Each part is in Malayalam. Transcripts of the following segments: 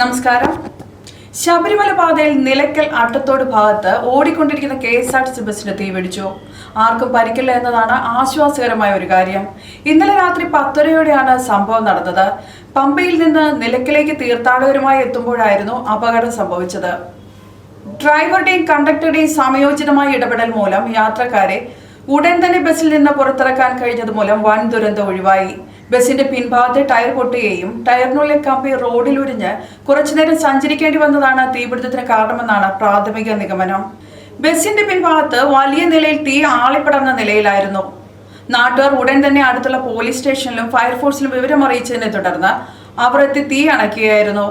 നമസ്കാരം. ശബരിമല പാതയിൽ നിലയ്ക്കൽ അട്ടത്തോട് ഭാഗത്ത് ഓടിക്കൊണ്ടിരിക്കുന്ന K S R T C ബസ്സിന് തീപിടിച്ചു. ആർക്കും പരിക്കില്ല എന്നതാണ് ആശ്വാസകരമായ ഒരു കാര്യം. ഇന്നലെ രാത്രി പത്തരയോടെയാണ് സംഭവം നടന്നത്. പമ്പയിൽ നിന്ന് നിലയ്ക്കലേക്ക് തീർത്ഥാടകരുമായി എത്തുമ്പോഴായിരുന്നു അപകടം സംഭവിച്ചത്. ഡ്രൈവറുടെയും കണ്ടക്ടറുടെയും സമയോചിതമായ ഇടപെടൽ മൂലം യാത്രക്കാരെ ഉടൻ തന്നെ ബസ്സിൽ നിന്ന് പുറത്തിറക്കാൻ കഴിഞ്ഞത് മൂലം വൻ ദുരന്തം ഒഴിവായി. ബസിന്റെ പിൻഭാഗത്തെ ടയർ പൊട്ടുകയും ടയറിനുള്ളിൽ കമ്പി റോഡിൽ ഉരിഞ്ഞ് കുറച്ചുനേരം സഞ്ചരിക്കേണ്ടി വന്നതാണ് തീപിടുത്തത്തിന് കാരണമെന്നാണ് പ്രാഥമിക നിഗമനം. ബസിന്റെ പിൻഭാഗത്ത് വലിയ നിലയിൽ തീ ആളിപ്പടർന്ന നിലയിലായിരുന്നു. നാട്ടുകാർ ഉടൻ തന്നെ അടുത്തുള്ള പോലീസ് സ്റ്റേഷനിലും ഫയർഫോഴ്സിലും വിവരം അറിയിച്ചതിനെ തുടർന്ന് അവർ എത്തി തീ അണയ്ക്കുകയായിരുന്നു.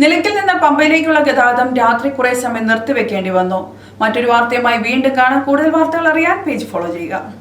നിലയ്ക്കൽ നിന്ന് പമ്പയിലേക്കുള്ള ഗതാഗതം രാത്രി കുറെ സമയം നിർത്തിവെക്കേണ്ടി വന്നു. മറ്റൊരു വാർത്തയുമായി വീണ്ടും കാണാം. കൂടുതൽ വാർത്തകൾ അറിയാൻ പേജ് ഫോളോ ചെയ്യുക.